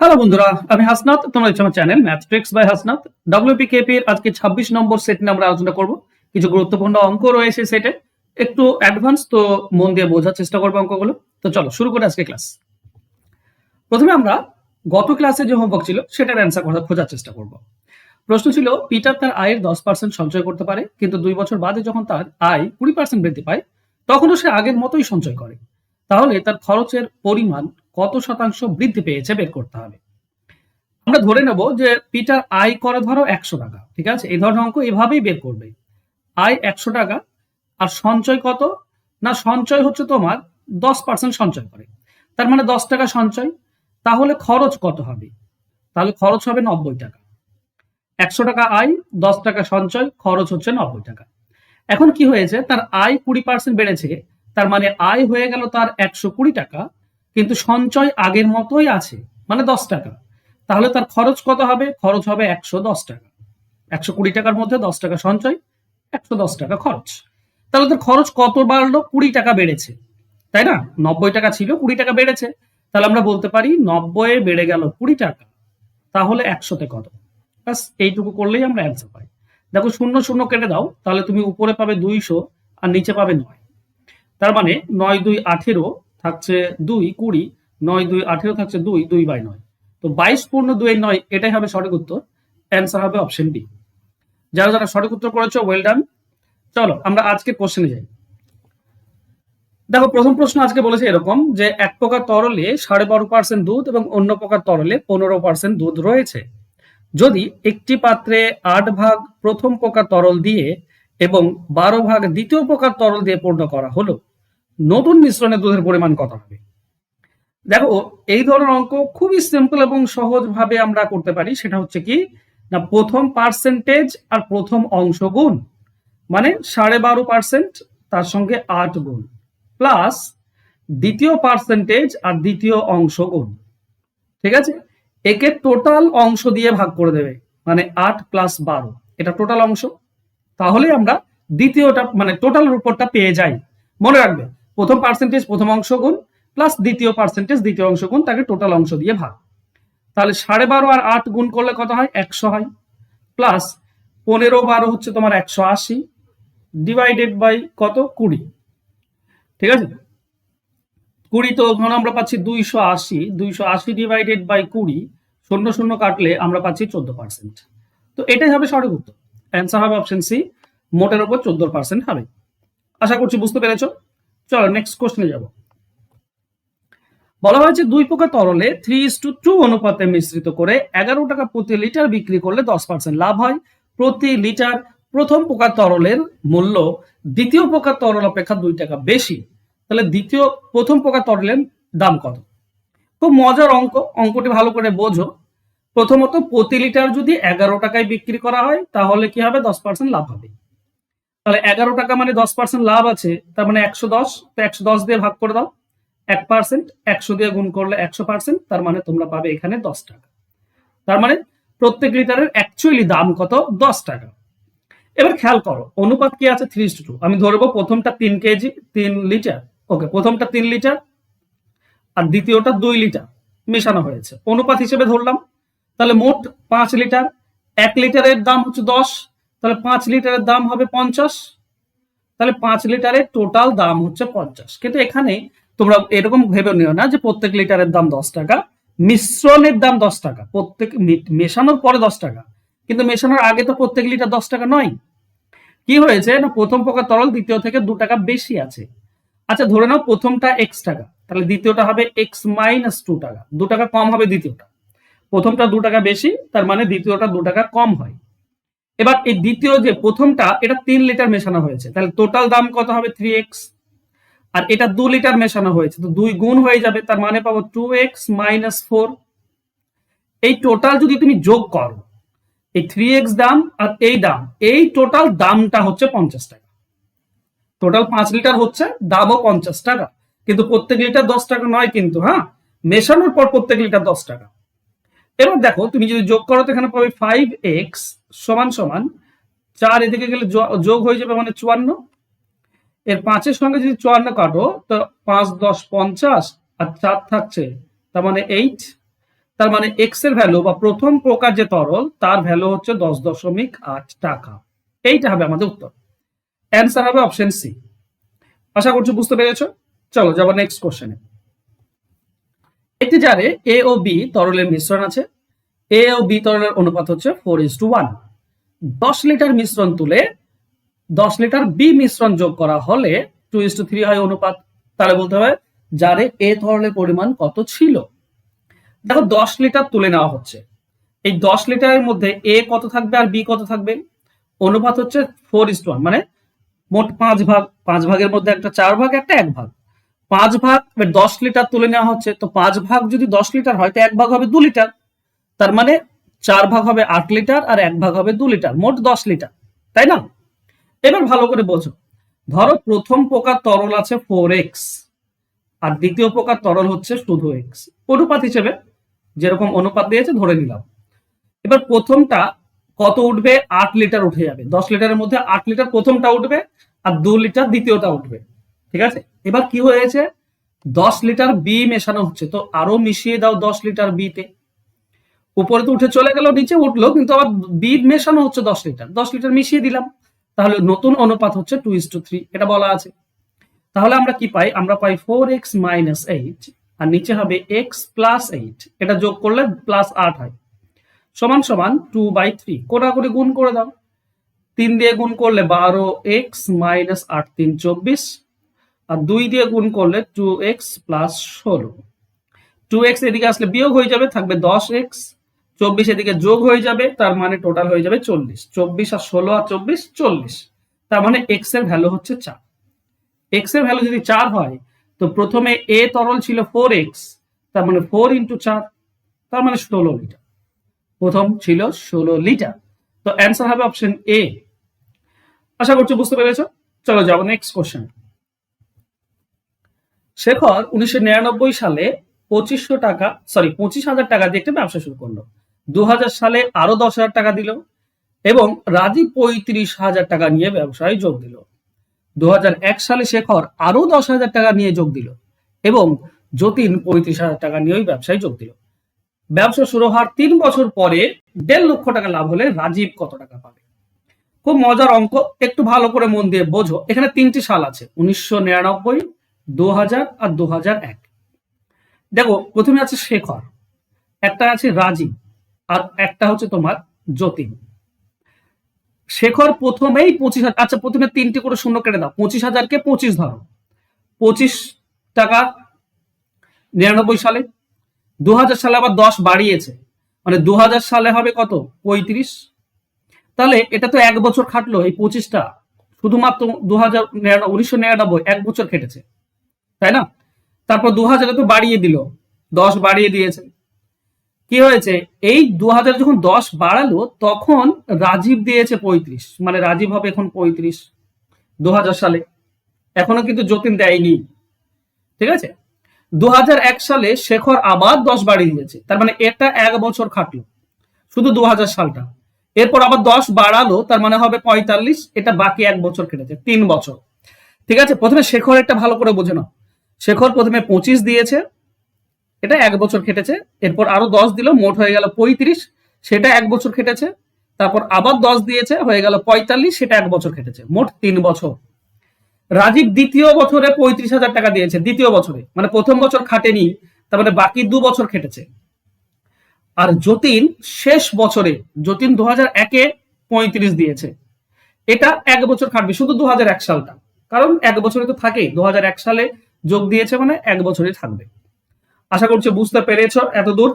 Hello বন্ধুরা, আমি হাসনাত, তোমরা আমার channel math tricks by Hasnat. WP KP এর আজকে 26 নম্বর সেট নিয়ে আমরা আলোচনা করব। কিছু গুরুত্বপূর্ণ অঙ্ক রয়েছে সেটে একটু অ্যাডভান্স তো মন দিয়ে বোঝার চেষ্টা করব অঙ্কগুলো। তো চলো, শুরু করে আজকে ক্লাস প্রথমে আমরা গত ক্লাসে যে হোমওয়ার্ক ছিল, সেটার অ্যান্সার করা খোঁজার চেষ্টা করব। প্রশ্ন ছিল পিটার তার আয়ের দশ পার্সেন্ট সঞ্চয় করতে পারে, কিন্তু দুই বছর বাদে যখন তার আয় কুড়ি পার্সেন্ট বৃদ্ধি পায়, তখনও সে আগের মতোই সঞ্চয় করে। তাহলে তার খরচের পরিমাণ কত শতাংশ বৃদ্ধি পেয়েছে বের করতে হবে। আমরা ধরে নেব যে পিটার আয় করে ধরো একশো টাকা, ঠিক আছে? এই ধরনের অঙ্ক এভাবেই বের করবে। আয় একশো টাকা, আর সঞ্চয় কত? না, সঞ্চয় হচ্ছে তোমার দশ পার্সেন্ট সঞ্চয় করে। তার মানে দশ টাকা সঞ্চয়, তাহলে খরচ কত হবে? তাহলে খরচ হবে নব্বই টাকা। একশো টাকা আয়, দশ টাকা সঞ্চয়, খরচ হচ্ছে নব্বই টাকা। এখন কি হয়েছে? তার আয় কুড়ি পার্সেন্ট বেড়েছে, তার মানে আয় হয়ে গেল তার একশো কুড়ি টাকা কিন্তু সঞ্চয় আগের মতোই আছে মানে দশ টাকা। তাহলে তার খরচ কত হবে? খরচ হবে একশো দশ টাকা। একশো কুড়ি টাকার মধ্যে দশ টাকা সঞ্চয়, একশো দশ টাকা খরচ। তাহলে তার খরচ কত বাড়লো? কুড়ি টাকা বেড়েছে। তাই না? নব্বই টাকা ছিল, কুড়ি টাকা বেড়েছে। তাহলে আমরা বলতে পারি নব্বই বেড়ে গেল কুড়ি টাকা। তাহলে একশোতে কত? ব্যাস, এইটুকু করলেই আমরা অ্যান্সার পাই। দেখো, শূন্য শূন্য কেটে দাও। তাহলে তুমি উপরে পাবে দুইশো আর নিচে পাবে নয়। তার মানে নয় দুই আঠেরো থাকছে দুই কুড়ি, নয় দুই আঠেরো থাকছে দুই দুই বাই নয়। তো বাইশ পূর্ণ দুই নয়, এটাই হবে সঠিক উত্তর। অ্যান্সার হবে অপশন বি যারা যারা সঠিক উত্তর করেছ ওয়েল ডান চলো, আমরা আজকে কোশ্চেনে যাই। দেখো, প্রথম প্রশ্ন আজকে বলেছে এরকম যে, এক প্রকার তরলে সাড়ে বারো পার্সেন্ট দুধ এবং অন্য প্রকার তরলে পনেরো পার্সেন্ট দুধ রয়েছে। যদি একটি পাত্রে আট ভাগ প্রথম প্রকার তরল দিয়ে এবং বারো ভাগ দ্বিতীয় প্রকার তরল দিয়ে পূর্ণ করা হলো নতুন মিশ্রণে দুধের পরিমাণ কত হবে? দেখো, এই ধরনের অঙ্ক খুবই সিম্পল এবং সহজ ভাবে আমরা করতে পারি। সেটা হচ্ছে কি, না, প্রথম পার্সেন্টেজ আর প্রথম অংশ গুণ। মানে সাড়ে বারো পার্সেন্ট তার সঙ্গে আট গুণ। প্লাস দ্বিতীয় পার্সেন্টেজ আর দ্বিতীয় অংশ গুণ। ঠিক আছে? একে টোটাল অংশ দিয়ে ভাগ করে দেবে। মানে আট প্লাস বারো। এটা টোটাল অংশ। তাহলে আমরা দ্বিতীয়টা মানে টোটাল উপরটা পেয়ে যাই। মনে রাখবে? প্রথম পার্সেন্টেজ প্রথম অংশ গুণ প্লাস দ্বিতীয় পার্সেন্টেজ দ্বিতীয় অংশ গুণ তাকে টোটাল অংশ দিয়ে ভাগ। তাহলে সাড়ে বারো আর আট গুণ করলে কত হয়? একশো হয়। প্লাস পনেরো বারো হচ্ছে তোমার একশো আশি ডিভাইডেড বাই কত? কুড়ি। ঠিক আছে? কুড়ি তো ওখানে আমরা পাচ্ছি দুইশো আশি। দুইশো আশি ডিভাইডেড বাই কুড়ি, শূন্য শূন্য কাটলে আমরা পাচ্ছি চোদ্দ পার্সেন্ট তো এটাই হবে সঠিক উত্তর। অ্যান্সার হবে অপশন সি মোটের উপর চোদ্দ পার্সেন্ট হবে। আশা করছি বুঝতে পেরেছ? চলো নেক্সট কোশ্চেনে যাব। বলা হয়েছে দুই প্রকার তরলে থ্রি ইস টু টু অনুপাতে মিশ্রিত করে এগারো টাকা প্রতি লিটার বিক্রি করলে দশ পার্সেন্ট লাভ হয়। প্রতি লিটার প্রথম প্রকার তরলের মূল্য, দ্বিতীয় প্রকার তরল অপেক্ষা দুই টাকা বেশি। তাহলে দ্বিতীয়, প্রথম প্রকার তরলের দাম কত? খুব মজার অঙ্ক, অঙ্কটি ভালো করে বোঝো। প্রথমত প্রতি লিটার যদি এগারো টাকায় বিক্রি করা হয়, তাহলে কি হবে? দশ পার্সেন্ট লাভ হবে। তাহলে এগারো টাকা মানে দশ পার্সেন্ট লাভ আছে, তার মানে একশো দশ, তো একশো দশ দিয়ে ভাগ করে দাও। এক পার্সেন্ট একশো দিয়ে গুণ করলে একশো পার্সেন্ট তার মানে তোমরা পাবে এখানে দশ টাকা। তার মানে প্রত্যেক লিটারের অ্যাকচুয়ালি দাম কত? দশ টাকা। এবার খেয়াল করো, অনুপাত কি আছে? থ্রি টু আমি ধরবো প্রথমটা তিন কেজি, তিন লিটার। ওকে, প্রথমটা তিন লিটার, আর দ্বিতীয়টা দুই লিটার মেশানো হয়েছে। অনুপাত হিসেবে ধরলাম, তাহলে মোট পাঁচ লিটার। এক লিটারের দাম হচ্ছে দশ তাহলে পাঁচ লিটারের দাম হবে পঞ্চাশ। তাহলে পাঁচ লিটারের টোটাল দাম হচ্ছে পঞ্চাশ। কিন্তু এখানে তোমরা এরকম ভেবে নিও না যে প্রত্যেক লিটারের দাম দশ টাকা, মিশ্রণের দাম দশ টাকা, প্রত্যেক মেশানোর পরে দশ টাকা। কিন্তু মেশানোর আগে তো প্রত্যেক লিটার দশ টাকা নয়। কি হয়েছে না, প্রথম প্রকার তরল, দ্বিতীয় থেকে দু টাকা বেশি আছে। আচ্ছা ধরে নাও প্রথমটা এক্স টাকা, তাহলে দ্বিতীয়টা হবে এক্স মাইনাস টু টাকা, দু টাকা কম হবে দ্বিতীয়টা। প্রথমটা দু টাকা বেশি, তার মানে দ্বিতীয়টা দু টাকা কম হয়। এবার এই দ্বিতীয় যে প্রথমটা, এটা তিন লিটার মেশানো হয়েছে। তাহলে টোটাল দাম কত হবে? থ্রি এক্স আর এটা দু লিটার মেশানো হয়েছে। তো দুই গুণ হয়ে যাবে, তার মানে পাবো টু এক্স মাইনাস ফোর এই টোটাল যদি তুমি যোগ করো, এই থ্রি এক্স দাম আর এই দাম, এই টোটাল দামটা হচ্ছে পঞ্চাশ টাকা। টোটাল পাঁচ লিটার হচ্ছে দামও পঞ্চাশ টাকা। কিন্তু প্রত্যেক লিটার দশ টাকা নয় কিন্তু হ্যাঁ? মেশানোর পর প্রত্যেক লিটার দশ টাকা। এবার দেখো, তুমি যদি যোগ করো, তো এখানে পাবে ফাইভ এক্স সমান সমান চার এদিকে গেলে যোগ হয়ে যাবে মানে চুয়ান্ন। এর পাঁচের সঙ্গে যদি চুয়ান্ন কাটো, তো পাঁচ, দশ, পঞ্চাশ আর চার থাকছে, তার মানে এইট তার মানে এক্সের ভ্যালু বা প্রথম প্রকার যে তরল, তার ভ্যালু হচ্ছে দশ দশমিক আট টাকা। এইটা হবে আমাদের উত্তর। অ্যান্সার হবে অপশন সি আশা করছি বুঝতে পেরেছ? চলো যাব নেক্সট কোশ্চেনে একটি জারে এ ও বি তরলের মিশ্রণ আছে। এ ও বি তরলের অনুপাত হচ্ছে ফোর ইস টু ওয়ান দশ লিটার মিশ্রণ তুলে দশ লিটার বি মিশ্রণ যোগ করা হলে টু ইস টু থ্রি হয় অনুপাত। তাহলে বলতে হবে জারে এ তরলের পরিমাণ কত ছিল? দেখো, দশ লিটার তুলে নেওয়া হচ্ছে। এই দশ লিটারের মধ্যে এ কত থাকবে আর বি কত থাকবে? অনুপাত হচ্ছে ফোর ইস টু ওয়ান মানে মোট পাঁচ ভাগ। পাঁচ ভাগের মধ্যে একটা চার ভাগ, একটা এক ভাগ। পাঁচ ভাগ দশ লিটার তুলে নেওয়া হচ্ছে। তো পাঁচ ভাগ যদি দশ লিটার হয়, তো এক ভাগ হবে দু লিটার। তার মানে চার ভাগ হবে আট লিটার আর এক ভাগ হবে দু লিটার, মোট দশ লিটার, তাই না? এবার ভালো করে বোঝো। ধরো প্রথম প্রকার তরল আছে ফোর এক্স আর দ্বিতীয় প্রকার তরল হচ্ছে শুধু এক্স অনুপাত হিসেবে যেরকম অনুপাত দিয়েছে ধরে নিলাম। এবার প্রথমটা কত উঠবে? আট লিটার উঠে যাবে। দশ লিটারের মধ্যে আট লিটার প্রথমটা উঠবে আর দু লিটার দ্বিতীয়টা উঠবে। ঠিক আছে? এবার কি হয়েছে? দশ লিটার বি মেশানো হচ্ছে, তো আরও মিশিয়ে দাও দশ লিটার বিতে উপরে তো উঠে চলে গেল, নিচে উঠল, কিন্তু আবার বি মেশানো হচ্ছে দশ লিটার দশ লিটার মিশিয়ে দিলাম। তাহলে নতুন অনুপাত হচ্ছে টু ইস টু থ্রি এটা বলা আছে। তাহলে আমরা কি পাই? আমরা পাই ফোর এক্স মাইনাস এইট আর নিচে হবে এক্স প্লাস এইট এটা যোগ করলে প্লাস আট হয়। সমান সমান টু বাই থ্রি কোটা করে গুণ করে দাও। তিন দিয়ে গুণ করলে বারো এক্স মাইনাস আট, তিন চব্বিশ। আর দুই দিয়ে গুণ করলে টু এক্স প্লাস ষোলো। টু এক্স এদিকে আসলে বিয়োগ হয়ে যাবে, থাকবে দশ এক্স চব্বিশ এদিকে যোগ হয়ে যাবে, তার মানে টোটাল হয়ে যাবে চল্লিশ। চব্বিশ আর ষোলো আর চব্বিশ, চল্লিশ। তার মানে এক্সের ভ্যালু হচ্ছে চার। এক্সের ভ্যালু যদি চার হয়, তো প্রথমে এ তরল ছিল ফোর এক্স তার মানে ফোর ইন্টু চার, তার মানে ষোলো লিটার। প্রথম ছিল ষোলো লিটার। তো অ্যান্সার হবে অপশন এ আশা করছি বুঝতে পেরেছ? চলো যাব নেক্সট কোশ্চেন শেখর উনিশশো নিরানব্বই সালে পঁচিশশো টাকা সরি পঁচিশ হাজার টাকা দিয়ে একটা ব্যবসা শুরু করল। দু হাজার সালে আরও দশ হাজার টাকা দিল এবং রাজীব পঁয়ত্রিশ হাজার টাকা নিয়ে ব্যবসায় যোগ দিল। দু সালে শেখর আরও দশ হাজার টাকা নিয়ে যোগ দিল এবং যতীন পঁয়ত্রিশ হাজার টাকা নিয়েই ব্যবসায় যোগ দিল। ব্যবসা শুরু হওয়ার তিন বছর পরে দেড় লক্ষ টাকা লাভ হলে রাজীব কত টাকা পাবে? খুব মজার অঙ্ক, একটু ভালো করে মন দিয়ে বোঝো। এখানে তিনটি সাল আছে, উনিশশো নিরানব্বই দু আর দু এক। দেখো, প্রথমে আছে শেখর একটা আছে রাজীব। আর একটা হচ্ছে তোমার যতীন শেখর প্রথমেই পঁচিশ হাজার আচ্ছা প্রথমে তিনটি করে শূন্য কেটে দাও। পঁচিশ হাজারকে পঁচিশ ধরো। পঁচিশ টাকা নিরানব্বই সালে। দু হাজার সালে আবার দশ বাড়িয়েছে। মানে দু হাজার সালে হবে কত? পঁয়ত্রিশ। তাহলে এটা তো এক বছর খাটলো এই পঁচিশটা। শুধুমাত্র দু হাজার উনিশশো নিরানব্বই, এক বছর খেটেছে তাই না? তারপর দু হাজারে তো বাড়িয়ে দিল। দশ বাড়িয়ে দিয়েছে। কি হয়েছে? এই দু হাজার যখন দশ বাড়ালো, তখন রাজীব দিয়েছে পঁয়ত্রিশ। মানে রাজীব হবে এখন পঁয়ত্রিশ দু সালে। এখনও কিন্তু যতীন দেয়নি। ঠিক আছে? দু সালে শেখর আবার দশ বাড়িয়ে দিয়েছে। তার মানে এটা এক বছর খাটলো। শুধু দু হাজার সালটা। এরপর আবার দশ বাড়ালো, তার মানে হবে পঁয়তাল্লিশ। এটা বাকি এক বছর কেটেছে, তিন বছর। ঠিক আছে? প্রথমে শেখর একটা ভালো করে বোঝে না শেখর প্রথমে পঁচিশ দিয়েছে। এটা এক বছর খেটেছে, এরপর আরও দশ দিল, মোট হয়ে গেল পঁয়ত্রিশ, সেটা এক বছর খেটেছে, তারপর আবার দশ দিয়েছে, হয়ে গেল পঁয়তাল্লিশ, সেটা এক বছর খেটেছে, মোট তিন বছর। রাজীব দ্বিতীয় বছরে পঁয়ত্রিশ হাজার টাকা দিয়েছে, দ্বিতীয় বছরে মানে প্রথম বছর খাটেনি, তার মানে বাকি দু বছর খেটেছে। আর যতীন শেষ বছরে, যতীন দু হাজার একে পঁয়ত্রিশ দিয়েছে, এটা এক বছর খাটবে, শুধু দু হাজার এক সালটা, কারণ এক বছরে তো থাকে দু হাজার এক সালে যোগ দিয়েছে মানে এক বছরে থাকবে। আশা করছি বুঝতে পেরেছ এত দূর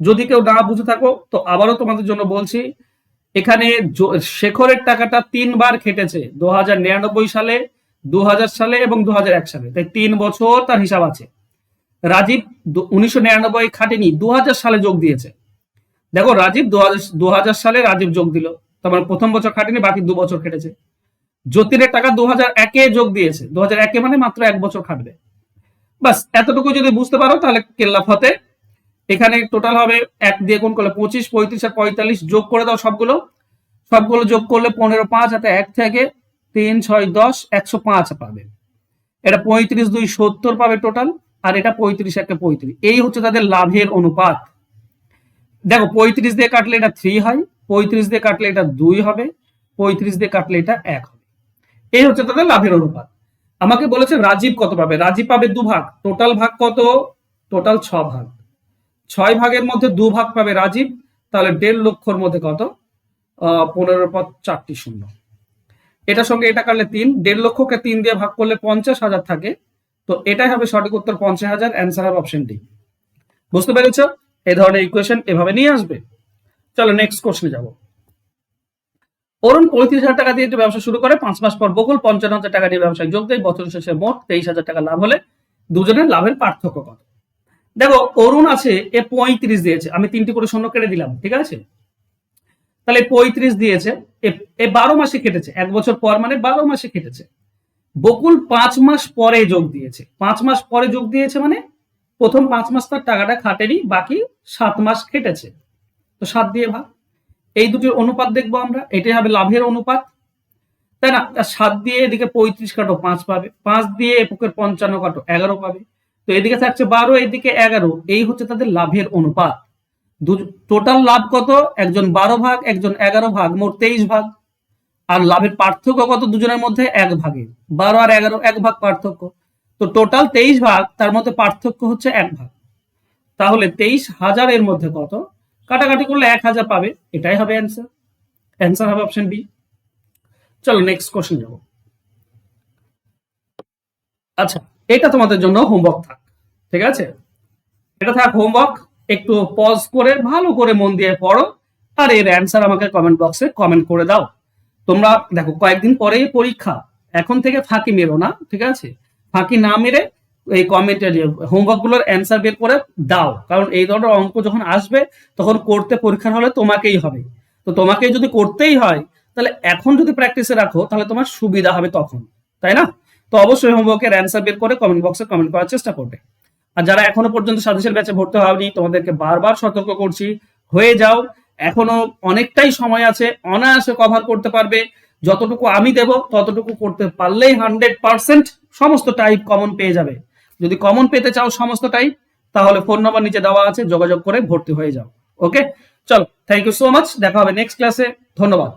যদি কেউ না বুঝে থাকো, তো আবারও তোমাদের জন্য বলছি, এখানে শেখরের টাকাটা তিনবার খেটেছে, দু হাজার নিরানব্বই সালে, দু সালে এবং দু হাজার এক সালে। তাই তিন বছর তার হিসাব আছে। রাজীব উনিশশো নিরানব্বই খাটেনি, দু হাজার সালে যোগ দিয়েছে। দেখো, রাজীব দু সালে রাজীব যোগ দিল। তারপরে মানে প্রথম বছর খাটেনি, বাকি দু বছর খেটেছে। জ্যোতিরের টাকা দু হাজার একে যোগ দিয়েছে। দু হাজার একে মানে মাত্র এক বছর খাটবে। বাস এতটুকু যদি বুঝতে পারো, তাহলে কেল্লা ফতে এখানে টোটাল হবে এক দিয়ে গুণ করলে পঁচিশ, পঁয়ত্রিশ আর পঁয়তাল্লিশ যোগ করে দাও সবগুলো। সবগুলো যোগ করলে পনেরো পাঁচ, হাতে এক থেকে তিন, ছয়, দশ, একশো পাঁচ পাবে। এটা পঁয়ত্রিশ, দুই, সত্তর পাবে টোটাল আর এটা পঁয়ত্রিশ একটা পঁয়ত্রিশ। এই হচ্ছে তাদের লাভের অনুপাত। দেখো, পঁয়ত্রিশ দিয়ে কাটলে এটা থ্রি হয়, পঁয়ত্রিশ দিয়ে কাটলে এটা দুই হবে, পঁয়ত্রিশ দিয়ে কাটলে এটা এক হবে। এই হচ্ছে তাদের লাভের অনুপাত। আমাকে বলেছে রাজীব কত পাবে? রাজীব পাবে দু ভাগ। টোটাল ভাগ কত? টোটাল ছ ভাগ। ছয় ভাগের মধ্যে দু ভাগ পাবে রাজীব, তাহলে দেড় লক্ষর মধ্যে কত? পনেরো পদ চারটি শূন্য। এটার সঙ্গে এটা কাটলে তিন। দেড় লক্ষকে তিন দিয়ে ভাগ করলে পঞ্চাশ হাজার থাকে। তো এটাই হবে সঠিক উত্তর, পঞ্চাশ হাজার। অ্যান্সার হবে অপশন ডি বুঝতে পেরেছ? এই ধরনের ইকুয়েশন এভাবে নিয়ে আসবে। চলো নেক্সট কোশ্চেনে যাব। অরুণ পঁয়ত্রিশ হাজার টাকা দিয়ে একটা ব্যবসা শুরু করে, পাঁচ মাস পর বকুল পঞ্চান্ন হাজার টাকা দিয়ে ব্যবসায় যোগ দেয় বছর শেষে মোট তেইশ হাজার টাকা লাভ হলে দুজনের লাভের পার্থক্য কত? দেখো, অরুণ আছে, এ পঁয়ত্রিশ দিয়েছে, আমি তিনটি করে শূন্য কেটে দিলাম, ঠিক আছে? তাহলে পঁয়ত্রিশ দিয়েছে এ- বারো মাসে কেটেছে, এক বছর পর মানে বারো মাসে কেটেছে। বকুল পাঁচ মাস পরে যোগ দিয়েছে, পাঁচ মাস পরে যোগ দিয়েছে মানে প্রথম পাঁচ মাস তার টাকাটা খাটেনি, বাকি সাত মাস কেটেছে। তো সাত দিয়ে ভাগ। এই দুটির অনুপাত দেখব আমরা, এটাই হবে লাভের অনুপাত। তাই না? সাত দিয়ে এদিকে পঁয়ত্রিশ কাটো, পাঁচ পাবে। পাঁচ দিয়ে এপকের পঞ্চান্ন কাটো, এগারো পাবে। তো এদিকে থাকছে বারো, এদিকে এগারো। এই হচ্ছে তাদের লাভের অনুপাত। টোটাল লাভ কত? একজন বারো ভাগ, একজন এগারো ভাগ, মোট তেইশ ভাগ। আর লাভের পার্থক্য কত? দুজনের মধ্যে এক ভাগে। বারো আর এগারো, এক ভাগ পার্থক্য। তো টোটাল তেইশ ভাগ, তার মধ্যে পার্থক্য হচ্ছে এক ভাগ। তাহলে তেইশ হাজারের মধ্যে কত? কাটাকাটি করলে এক হাজার পাবে, এটাই হবে অ্যান্সার অ্যান্সার হবে অপশন বি চলো নেক্সট কোশ্চেন যাব আচ্ছা এটা তোমাদের জন্য হোমওয়ার্ক থাক, ঠিক আছে? এটা থাক হোমওয়ার্ক একটু পজ করে, ভালো করে মন দিয়ে পড়ো, আর এর অ্যান্সার আমাকে কমেন্ট বক্সে কমেন্ট করে দাও। তোমরা দেখো, কয়েকদিন পরেই পরীক্ষা, এখন থেকে ফাঁকি মেরো না, ঠিক আছে? ফাঁকি না মেরে এই কমেন্টে হোমওয়ার্কগুলোর অ্যান্সার বের করে দাও। কারণ এই ধরনের অঙ্ক যখন আসবে, তখন করতে পরীক্ষার হলে তোমাকেই হবে। তো তোমাকে যদি করতেই হয়, তাহলে এখন যদি প্র্যাকটিসে রাখো, তাহলে তোমার সুবিধা হবে তখন। তাই না? তো অবশ্যই হোমওয়ার্কের অ্যান্সার বের করে কমেন্ট বক্সে কমেন্ট করার চেষ্টা করবে। আর যারা এখনও পর্যন্ত সাদেশের ব্যাচে ভর্তি হওনি তোমাদেরকে বারবার সতর্ক করছি, হয়ে যাও। এখনও অনেকটাই সময় আছে, অনায়াসে কভার করতে পারবে। যতটুকু আমি দেব, ততটুকু করতে পারলেই হান্ড্রেড পার্সেন্ট সমস্ত টাইপ কমন পেয়ে যাবে। যদি কমন পেতে চাও সমস্তটাই, তাহলে ফোন নম্বর নিচে দেওয়া আছে, যোগাযোগ করে ভর্তি হয়ে যাও। ওকে চলো থ্যাংক ইউ সো মাচ দেখা হবে নেক্সট ক্লাসে ধন্যবাদ।